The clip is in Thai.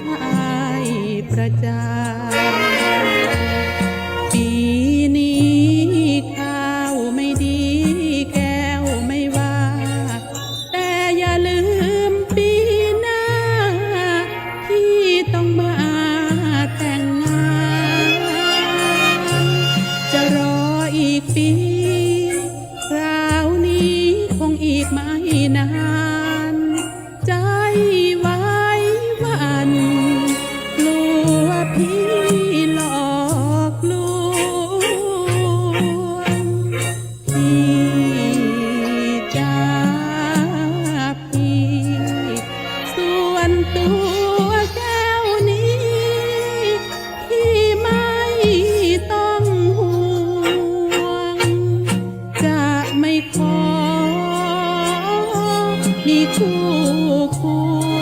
ชายประจา ปีนี้ข้าวไม่ดีแก้วไม่ว่า แต่อย่าลืมปีหน้า ที่ต้องมาแต่งงาน จะรออีกปี คราวนี้คงอีกไม่นาน ตัวเจ้านี้ ที่ไม่ต้องห่วง จะไม่ขอมีคู่ควร